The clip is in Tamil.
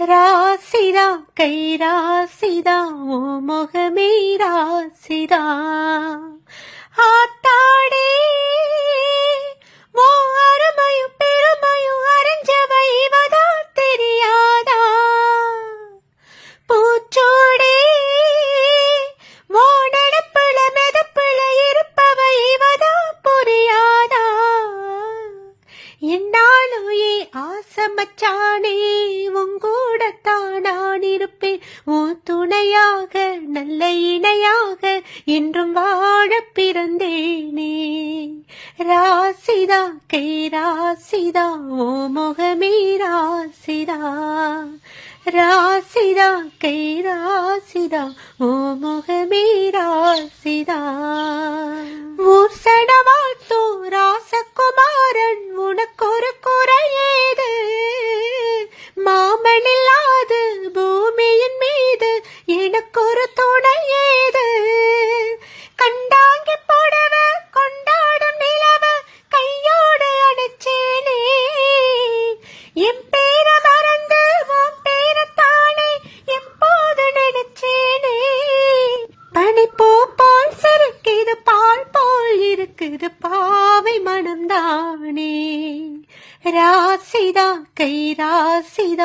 ராசிதா கை ராசிதா ஓ முகமே ராசிதா. ஆத் என்னாலும் ஏ ஆசமச்சானே உங்கூடத்தான் நான் இருப்பேன் உன் துணையாக நல்ல இணையாக என்றும் வாழ பிறந்தேனே. ராசிதா கை ராசிதா ஓ முகமே ராசிதா. ராசிதா கை ராசிதா ஓ முகமே ராசிதா. ஊர் சடா என் பேர மறந்து உன் பேரத்தானே எப்போது நினைச்சேனே? பனிப்பூ போல் சிரிக்குது பால் போல் இருக்குது பாவை மனம்தானே ராசிதா கை ராசிதா.